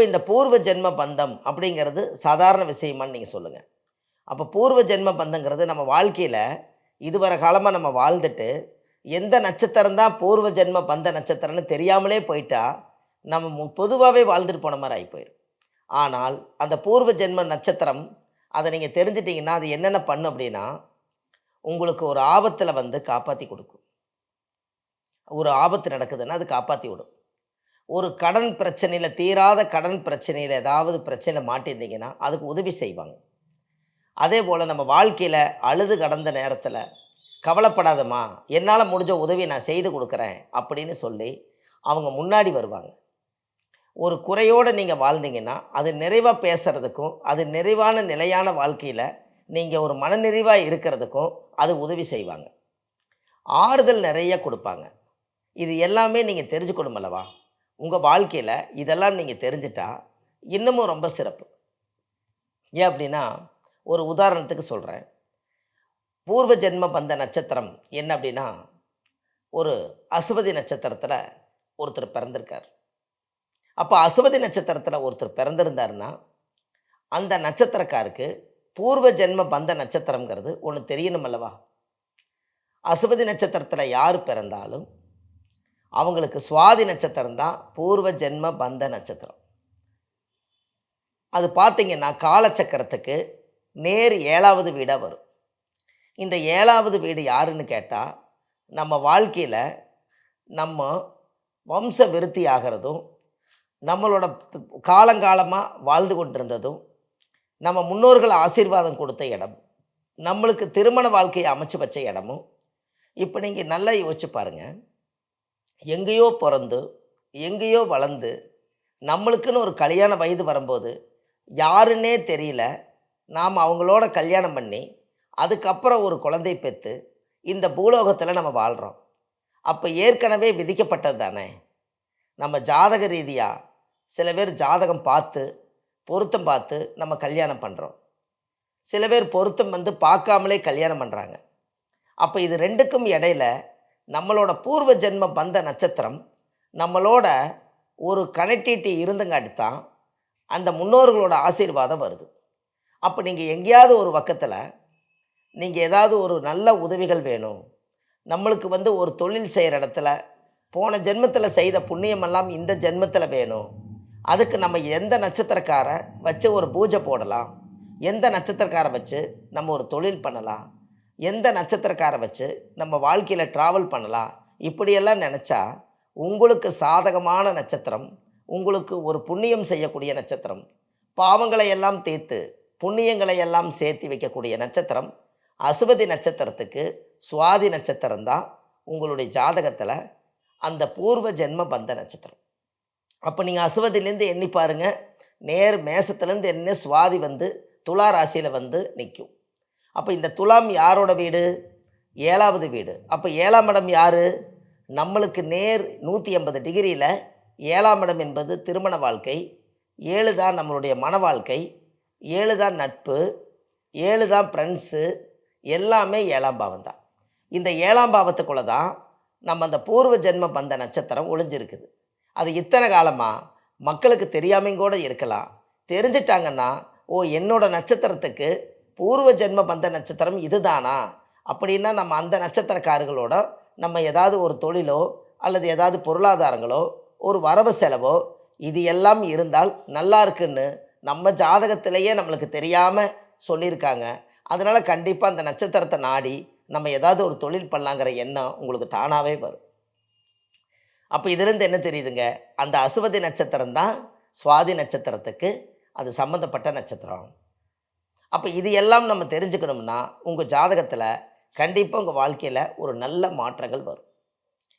அப்போ இந்த பூர்வ ஜென்ம பந்தம் அப்படிங்கிறது சாதாரண விஷயமான்னு நீங்கள் சொல்லுங்கள் அப்போ பூர்வ ஜென்ம பந்தங்கிறது நம்ம வாழ்க்கையில் இதுவரை காலமாக நம்ம வாழ்ந்துட்டு எந்த நட்சத்திரம் தான் பூர்வ ஜென்ம பந்த நட்சத்திரம்னு தெரியாமலே போயிட்டா நம்ம பொதுவாகவே வாழ்ந்துட்டு போன மாதிரி ஆகி போயிடும் ஆனால் அந்த பூர்வ ஜென்ம நட்சத்திரம் அதை நீங்கள் தெரிஞ்சிட்டிங்கன்னா அது என்னென்ன பண்ணும் அப்படின்னா உங்களுக்கு ஒரு ஆபத்தில் வந்து காப்பாற்றி கொடுக்கும். ஒரு ஆபத்து நடக்குதுன்னா அது காப்பாற்றி விடும். ஒரு கடன் பிரச்சனையில் தீராத கடன் பிரச்சனையில் ஏதாவது பிரச்சனை மாட்டியிருந்தீங்கன்னா அதுக்கு உதவி செய்வாங்க. அதே போல் நம்ம வாழ்க்கையில் அழுது கடந்த நேரத்தில் கவலைப்படாதம்மா என்னால் முடிஞ்ச உதவி நான் செய்து கொடுக்குறேன் அப்படின்னு சொல்லி அவங்க முன்னாடி வருவாங்க. ஒரு குறையோடு நீங்கள் வாழ்ந்தீங்கன்னா அது நிறைவாக பேசுகிறதுக்கும் அது நிறைவான நிலையான வாழ்க்கையில் நீங்கள் ஒரு மனநிறைவாக இருக்கிறதுக்கும் அது உதவி செய்வாங்க. ஆறுதல் நிறைய கொடுப்பாங்க. இது எல்லாமே நீங்கள் தெரிஞ்சுக்கணும் அல்லவா? உங்கள் வாழ்க்கையில் இதெல்லாம் நீங்கள் தெரிஞ்சிட்டா இன்னமும் ரொம்ப சிறப்பு. ஏன் அப்படின்னா ஒரு உதாரணத்துக்கு சொல்கிறேன் பூர்வ ஜென்ம பந்த நட்சத்திரம் என்ன அப்படின்னா ஒரு அசுவதி நட்சத்திரத்தில் ஒருத்தர் பிறந்திருக்கார். அப்போ அசுவதி நட்சத்திரத்தில் ஒருத்தர் பிறந்திருந்தாருன்னா அந்த நட்சத்திரக்காருக்கு பூர்வ ஜென்ம பந்த நட்சத்திரங்கிறது ஒன்று தெரியணும் அல்லவா? அசுவதி நட்சத்திரத்தில் யார் பிறந்தாலும் அவங்களுக்கு சுவாதி நட்சத்திரம் தான் பூர்வ ஜென்ம பந்த நட்சத்திரம். அது பார்த்தீங்கன்னா காலச்சக்கரத்துக்கு நேர் ஏழாவது வீடாக வரும். இந்த ஏழாவது வீடு யாருன்னு கேட்டால் நம்ம வாழ்க்கையில் நம்ம வம்ச விருத்தி ஆகிறதும் நம்மளோட காலங்காலமாக வாழ்ந்து கொண்டிருந்ததும் நம்ம முன்னோர்கள் ஆசீர்வாதம் கொடுத்த இடம் நம்மளுக்கு திருமண வாழ்க்கையை அமைச்சு வச்ச இடமும் இப்போ நீங்கள் நல்லா யோசிச்சு பாருங்கள் எங்கேயோ பிறந்து எங்கேயோ வளர்ந்து நம்மளுக்குன்னு ஒரு கல்யாண வயது வரும்போது யாருன்னே தெரியல நாம் அவங்களோட கல்யாணம் பண்ணி அதுக்கப்புறம் ஒரு குழந்தை பெற்று இந்த பூலோகத்தில் நம்ம வாழ்கிறோம் அப்போ ஏற்கனவே விதிக்கப்பட்டது தானே? நம்ம ஜாதக ரீதியாக சில பேர் ஜாதகம் பார்த்து பொருத்தம் பார்த்து நம்ம கல்யாணம் பண்ணுறோம் சில பேர் பொருத்தம் வந்து பார்க்காமலே கல்யாணம் பண்ணுறாங்க அப்போ இது ரெண்டுக்கும் இடையில நம்மளோட பூர்வ ஜென்ம பந்த நட்சத்திரம் நம்மளோட ஒரு கனெக்டிவிட்டி இருந்தங்காட்டி தான் அந்த முன்னோர்களோட ஆசீர்வாதம் வருது. அப்போ நீங்கள் எங்கேயாவது ஒரு பக்கத்தில் நீங்கள் ஏதாவது ஒரு நல்ல உதவிகள் வேணும். நம்மளுக்கு வந்து ஒரு தொழில் செய்கிற இடத்துல போன ஜென்மத்தில் செய்த புண்ணியமெல்லாம் இந்த ஜென்மத்தில் வேணும். அதுக்கு நம்ம எந்த நட்சத்திரக்காரை வச்சு ஒரு பூஜை போடலாம்? எந்த நட்சத்திரக்காரை வச்சு நம்ம ஒரு தொழில் பண்ணலாம்? எந்த நட்சத்திரக்காரை வச்சு நம்ம வாழ்க்கையில் ட்ராவல் பண்ணலாம்? இப்படியெல்லாம் நினச்சா உங்களுக்கு சாதகமான நட்சத்திரம் உங்களுக்கு ஒரு புண்ணியம் செய்யக்கூடிய நட்சத்திரம் பாவங்களை எல்லாம் தீர்த்து புண்ணியங்களை எல்லாம் சேர்த்து வைக்கக்கூடிய நட்சத்திரம் அசுபதி நட்சத்திரத்துக்கு சுவாதி நட்சத்திரம் தான் உங்களுடைய ஜாதகத்தில் அந்த பூர்வ ஜென்ம பந்த நட்சத்திரம். அப்போ நீங்கள் அசுவதிலேருந்து எண்ணி பாருங்கள் நேர் மேசத்துலேருந்து என்ன சுவாதி வந்து துலா ராசியில் வந்து நிற்கும் அப்போ இந்த துலாம் யாரோட வீடு? ஏழாவது வீடு. அப்போ ஏழாம் இடம் யார்? நம்மளுக்கு நேர் நூற்றி எண்பது டிகிரியில் ஏழாம் இடம் என்பது திருமண வாழ்க்கை. ஏழு தான் நம்மளுடைய மன வாழ்க்கை. ஏழு தான் நட்பு. ஏழு தான் ஃப்ரெண்ட்ஸு எல்லாமே ஏழாம் பாவம் தான். இந்த ஏழாம் பாவத்துக்குள்ளே தான் நம்ம அந்த பூர்வ ஜென்ம பந்த நட்சத்திரம் ஒளிஞ்சிருக்குது. அது இத்தனை காலமாக மக்களுக்கு தெரியாமையும் கூட இருக்கலாம். தெரிஞ்சிட்டாங்கன்னா ஓ என்னோடய நட்சத்திரத்துக்கு பூர்வ ஜென்ம பந்த நட்சத்திரம் இதுதானா? அப்படின்னா நம்ம அந்த நட்சத்திரக்காரர்களோட நம்ம ஏதாவது ஒரு தொழிலோ அல்லது ஏதாவது பொருளாதாரங்களோ ஒரு வரவு செலவோ இது எல்லாம் இருந்தால் நல்லா இருக்குன்னு நம்ம ஜாதகத்திலேயே நம்மளுக்கு தெரியாமல் சொல்லியிருக்காங்க. அதனால் கண்டிப்பாக அந்த நட்சத்திரத்தை நாடி நம்ம ஏதாவது ஒரு தொழில் பண்ணலாங்கிற எண்ணம் உங்களுக்கு தானாகவே வரும். அப்போ இதுலேருந்து என்ன தெரியுதுங்க? அந்த அசுவதி நட்சத்திரம் தான் சுவாதி நட்சத்திரத்துக்கு அது சம்மந்தப்பட்ட நட்சத்திரம். அப்போ இது எல்லாம் நம்ம தெரிஞ்சுக்கணும்னா உங்கள் ஜாதகத்தில் கண்டிப்பாக உங்கள் வாழ்க்கையில் ஒரு நல்ல மாற்றங்கள் வரும்.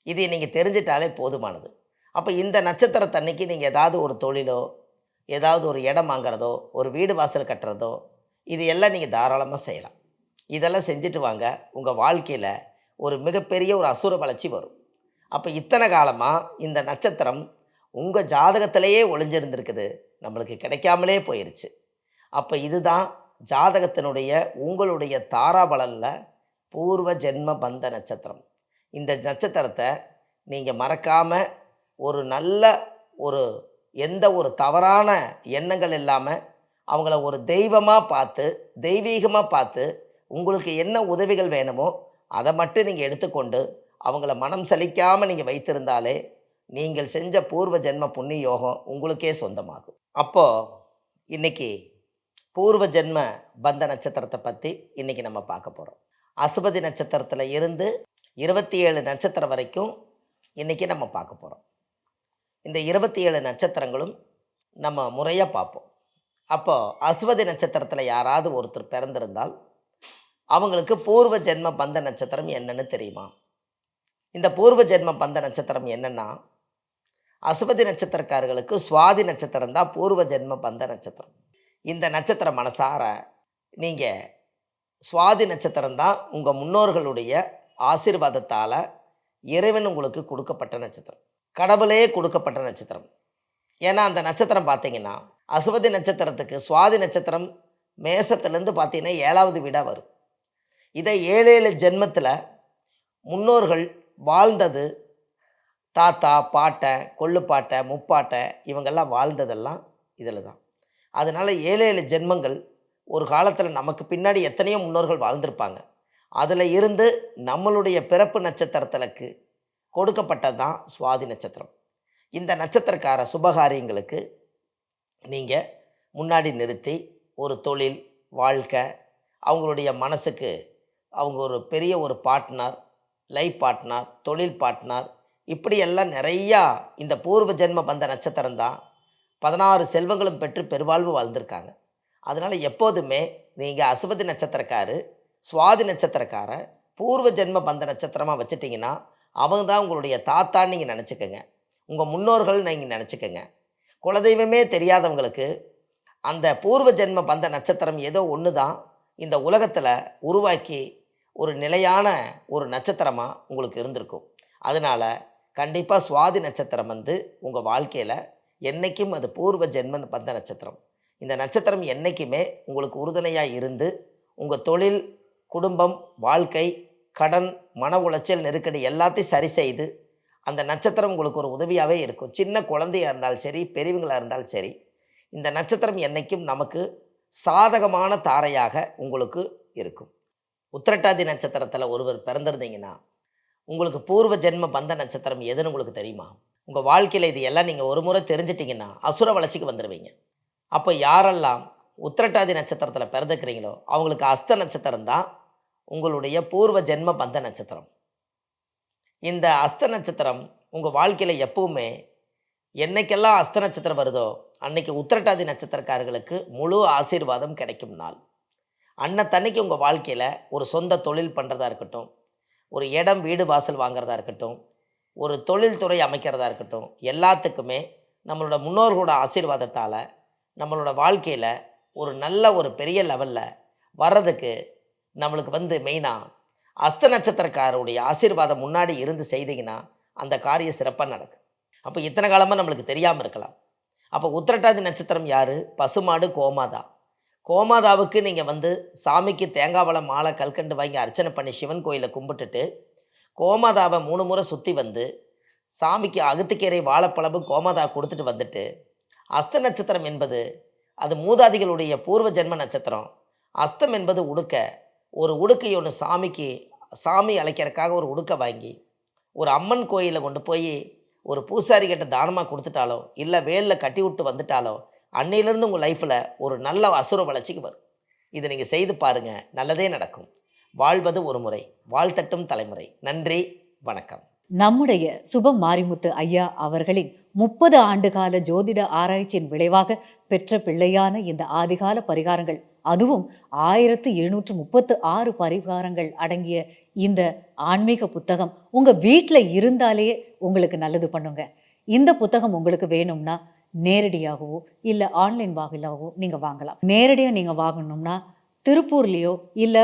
இதை நீங்கள் தெரிஞ்சிட்டாலே போதுமானது. அப்போ இந்த நட்சத்திரத்தன்னைக்கு நீங்கள் ஏதாவது ஒரு தொழிலோ ஏதாவது ஒரு இடம் வாங்குறதோ ஒரு வீடு வாசல் கட்டுறதோ இது எல்லாம் நீங்கள் தாராளமாக செய்யலாம். இதெல்லாம் செஞ்சுட்டு வாங்க. உங்கள் வாழ்க்கையில் ஒரு மிகப்பெரிய ஒரு அசுர வளர்ச்சி வரும். அப்போ இத்தனை காலமாக இந்த நட்சத்திரம் உங்கள் ஜாதகத்திலேயே ஒளிஞ்சிருந்துருக்குது. நம்மளுக்கு கிடைக்காமலே போயிருச்சு. அப்போ இதுதான் ஜாதகத்தினுடைய உங்களுடைய தாராபலனில் பூர்வ ஜென்ம பந்த நட்சத்திரம். இந்த நட்சத்திரத்தை நீங்கள் மறக்காமல் ஒரு நல்ல ஒரு எந்த ஒரு தவறான எண்ணங்கள் இல்லாமல் அவங்கள ஒரு தெய்வமாக பார்த்து தெய்வீகமாக பார்த்து உங்களுக்கு என்ன உதவிகள் வேணுமோ அதை மட்டும் நீங்கள் எடுத்துக்கொண்டு அவங்கள மனம் சலிக்காமல் நீங்கள் வைத்திருந்தாலே நீங்கள் செஞ்ச பூர்வ ஜென்ம புண்ணிய யோகம் உங்களுக்கே சொந்தமாகும். அப்போது இன்றைக்கி பூர்வ ஜென்ம பந்த நட்சத்திரத்தை பற்றி இன்னைக்கு நம்ம பார்க்க போகிறோம் அசுபதி நட்சத்திரத்தில் இருந்து இருபத்தி ஏழு நட்சத்திரம் வரைக்கும் இன்றைக்கி நம்ம பார்க்க போகிறோம் இந்த இருபத்தி ஏழு நட்சத்திரங்களும் நம்ம முறையாக பார்ப்போம். அப்போது அசுபதி நட்சத்திரத்தில் யாராவது ஒருத்தர் பிறந்திருந்தால் அவங்களுக்கு பூர்வ ஜென்ம பந்த நட்சத்திரம் என்னன்னு தெரியுமா? இந்த பூர்வ ஜென்ம பந்த நட்சத்திரம் என்னென்னா அசுபதி நட்சத்திரக்காரர்களுக்கு சுவாதி நட்சத்திரம் தான் பூர்வ ஜென்ம பந்த நட்சத்திரம். இந்த நட்சத்திரம் மனசார நீங்கள் சுவாதி நட்சத்திரம்தான் உங்கள் முன்னோர்களுடைய ஆசீர்வாதத்தால் இறைவன் உங்களுக்கு கொடுக்கப்பட்ட நட்சத்திரம். கடவுளே கொடுக்கப்பட்ட நட்சத்திரம். ஏன்னா அந்த நட்சத்திரம் பார்த்தீங்கன்னா அசுவதி நட்சத்திரத்துக்கு சுவாதி நட்சத்திரம் மேசத்துலேருந்து பார்த்தீங்கன்னா ஏழாவது வீடாக வரும். இதை ஏழு ஏழு ஜென்மத்தில் முன்னோர்கள் வாழ்ந்தது தாத்தா பாட்டை கொள்ளுப்பாட்டை முப்பாட்டை இவங்கெல்லாம் வாழ்ந்ததெல்லாம் இதில் தான் அதனால் ஏழு ஏழு ஜென்மங்கள் ஒரு காலத்தில் நமக்கு பின்னாடி எத்தனையோ முன்னோர்கள் வாழ்ந்திருப்பாங்க. அதில் இருந்து நம்மளுடைய பிறப்பு நட்சத்திரத்திற்கு கொடுக்கப்பட்டது தான் சுவாதி நட்சத்திரம். இந்த நட்சத்திரக்கார சுபகாரியங்களுக்கு நீங்கள் முன்னாடி நிறுத்தி ஒரு தொழில் வாழ்க்கை அவங்களுடைய மனசுக்கு அவங்க ஒரு பெரிய ஒரு பார்ட்னர் லைஃப் பார்ட்னர் தொழில் பார்ட்னர் இப்படியெல்லாம் நிறையா இந்த பூர்வ ஜென்ம பந்த நட்சத்திரம் தான் பதினாறு செல்வங்களும் பெற்று பெருவாழ்வு வாழ்ந்திருக்காங்க. அதனால் எப்போதுமே நீங்கள் அசுபதி நட்சத்திரக்காரு சுவாதி நட்சத்திரக்கார பூர்வ ஜென்ம பந்த நட்சத்திரமாக வச்சுட்டிங்கன்னா அவங்க தான் உங்களுடைய தாத்தான்னு நீங்கள் நினச்சிக்கோங்க. உங்கள் முன்னோர்கள் நீங்கள் நினச்சிக்கோங்க. குலதெய்வமே தெரியாதவங்களுக்கு அந்த பூர்வ ஜென்ம பந்த நட்சத்திரம் ஏதோ ஒன்று தான் இந்த உலகத்தில் உருவாக்கி ஒரு நிலையான ஒரு நட்சத்திரமாக உங்களுக்கு இருந்திருக்கும். அதனால் கண்டிப்பாக சுவாதி நட்சத்திரம் வந்து உங்கள் வாழ்க்கையில் என்றைக்கும் அது பூர்வ ஜென்மன் பந்த நட்சத்திரம். இந்த நட்சத்திரம் என்றைக்குமே உங்களுக்கு உறுதுணையாக இருந்து உங்கள் தொழில் குடும்பம் வாழ்க்கை கடன் மன உளைச்சல் நெருக்கடி எல்லாத்தையும் சரி செய்து அந்த நட்சத்திரம் உங்களுக்கு ஒரு உதவியாகவே இருக்கும். சின்ன குழந்தையாக இருந்தாலும் சரி பெரியவங்களாக இருந்தாலும் சரி இந்த நட்சத்திரம் என்றைக்கும் நமக்கு சாதகமான தாரையாக உங்களுக்கு இருக்கும். உத்திரட்டாதி நட்சத்திரத்தில் ஒருவர் பிறந்திருந்தீங்கன்னா உங்களுக்கு பூர்வ ஜென்ம பந்த நட்சத்திரம் எதுன்னு உங்களுக்கு தெரியுமா? உங்கள் வாழ்க்கையில் இது எல்லாம் நீங்கள் ஒரு முறை தெரிஞ்சிட்டிங்கன்னா அசுர வளர்ச்சிக்கு வந்துடுவீங்க அப்போ யாரெல்லாம் உத்திரட்டாதி நட்சத்திரத்தில் பிறந்துக்கிறீங்களோ அவங்களுக்கு அஸ்த நட்சத்திரம் தான் உங்களுடைய பூர்வ ஜென்ம பந்த நட்சத்திரம். இந்த அஸ்த நட்சத்திரம் உங்கள் வாழ்க்கையில் எப்பவுமே என்னைக்கெல்லாம் அஸ்த நட்சத்திரம் வருதோ அன்னைக்கு உத்திரட்டாதி நட்சத்திரக்காரர்களுக்கு முழு ஆசீர்வாதம் கிடைக்கும் நாள். அன்னத்தன்னைக்கு உங்கள் வாழ்க்கையில் ஒரு சொந்த தொழில் பண்ணுறதா இருக்கட்டும் ஒரு இடம் வீடு வாசல் வாங்குறதா இருக்கட்டும் ஒரு தொழில்துறை அமைக்கிறதா இருக்கட்டும் எல்லாத்துக்குமே நம்மளோட முன்னோர்களோட ஆசீர்வாதத்தால் நம்மளோட வாழ்க்கையில் ஒரு நல்ல ஒரு பெரிய லெவலில் வர்றதுக்கு நம்மளுக்கு வந்து மெயினாக அஸ்த நட்சத்திரக்காரருடைய ஆசீர்வாதம் முன்னாடி இருந்து செய்தீங்கன்னா அந்த காரியம் சிறப்பாக நடக்கும். அப்போ இத்தனை காலமாக நம்மளுக்கு தெரியாமல் இருக்கலாம். அப்போ உத்திரட்டாதி நட்சத்திரம் யார்? பசுமாடு கோமாதா. கோமாதாவுக்கு நீங்கள் வந்து சாமிக்கு தேங்காய் பழம் மாலை கல்கண்டு வாங்கி அர்ச்சனை பண்ணி சிவன் கோயிலை கும்பிட்டுட்டு கோமாதாவை மூணு முறை சுற்றி வந்து சாமிக்கு அகத்துக்கீரை வாழைப்பழமும் கோமாதா கொடுத்துட்டு வந்துட்டு அஸ்த நட்சத்திரம் என்பது அது மூதாதிகளுடைய பூர்வ ஜென்ம நட்சத்திரம். அஸ்தம் என்பது உடுக்க. ஒரு உடுக்கை ஒன்று சாமிக்கு சாமி அழைக்கிறதுக்காக ஒரு உடுக்கை வாங்கி ஒரு அம்மன் கோயிலில் கொண்டு போய் ஒரு பூசாரி கிட்ட தானமாக கொடுத்துட்டாலோ இல்லை வேலில் கட்டி விட்டு வந்துட்டாலோ அன்னையிலேருந்து உங்கள் லைஃப்பில் ஒரு நல்ல அசுர வளர்ச்சிக்கு வரும். இதை நீங்கள் செய்து பாருங்கள் நல்லதே நடக்கும். வாழ்வது ஒரு முறை வாழ்த்தட்டும் தலைமுறை. நன்றி வணக்கம். நம்முடைய சுப மாரிமுத்து ஐயா அவர்களின் முப்பது ஆண்டுகால ஜோதிட ஆராய்ச்சியின் விளைவாக பெற்ற பிள்ளையான இந்த ஆதிகால பரிகாரங்கள் அதுவும் ஆயிரத்து எழுநூற்று முப்பத்து ஆறு பரிகாரங்கள் அடங்கிய இந்த ஆன்மீக புத்தகம் உங்கள் வீட்டில் இருந்தாலேயே உங்களுக்கு நல்லது பண்ணுங்க. இந்த புத்தகம் உங்களுக்கு வேணும்னா நேரடியாகவோ இல்லை ஆன்லைன் வாயிலாகவோ நீங்கள் வாங்கலாம். நேரடியாக நீங்கள் வாங்கணும்னா திருப்பூர்லேயோ இல்லை